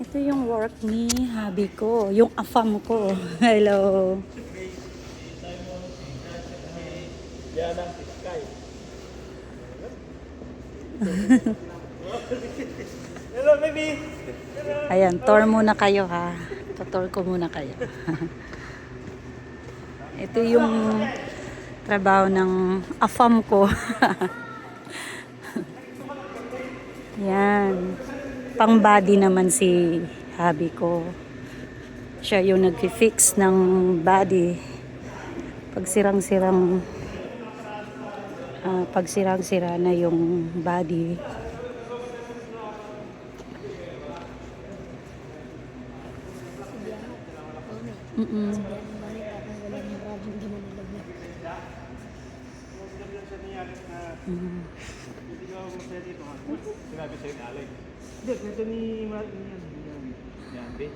Ito yung work ni hubby ko, yung afam ko. Hello. Hello, baby! Ayan, tour muna kayo ha. Tutor ko muna kayo. Ito yung trabaho ng afam ko. Yan. Pang body naman si hubby ko. Siya yung nag-fix ng body. Pag sirang-sirang ah, pag sirang-sira na yung body, Mm-mm. Mm. Sinabi sa'yo ni Alec. Hindi, kwento ni Martin yan. Yan. Yan, di.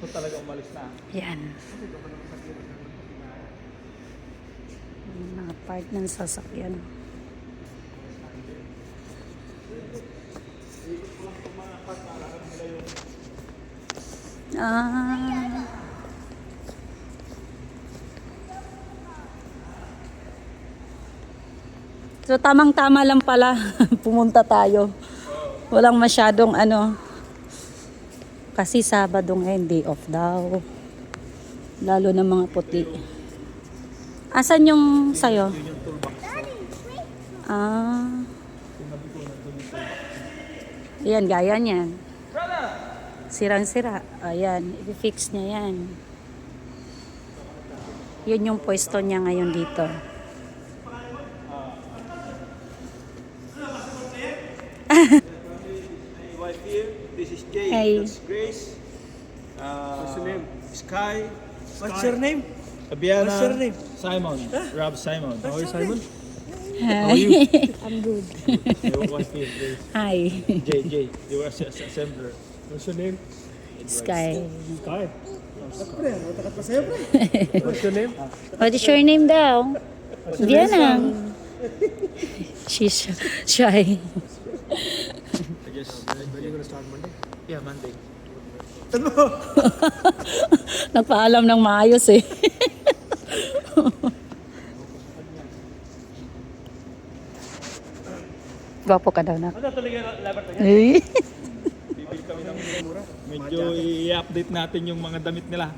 So talaga umalis na. Yan. Yung mga part ng sasakyan. Ah. So tamang-tama lang pala pumunta tayo. Walang masyadong ano. Kasi Sabado ngayon day off daw. Lalo na mga puti. Asan yung sayo? Ah. Ayan, gaya niyan. Sirang-sira. Ayan, i-fix niya yan. Yun yung pwesto niya ngayon dito. This is Jay. Hey. That's Grace. Uh, What's your name? Sky. What's your name? Abiana. What's your name? Simon. Rob Simon. How are you, Simon? Hi. I'm good. Your wife here, Grace. Hi. Jay, Jay. You are as- assembler. What's your name? Sky. Sky. Pre, matakat pa sa'yo, pre. What's your name? What is your name daw? Diana. She's shy. Guess. When you gonna start Monday? Yeah, Monday. Nagpaalam ng maayos eh. Gwapo ka daw na. Ano talaga labat na Eh. Bibili kami ng mura. Medyo i-update natin yung mga damit nila.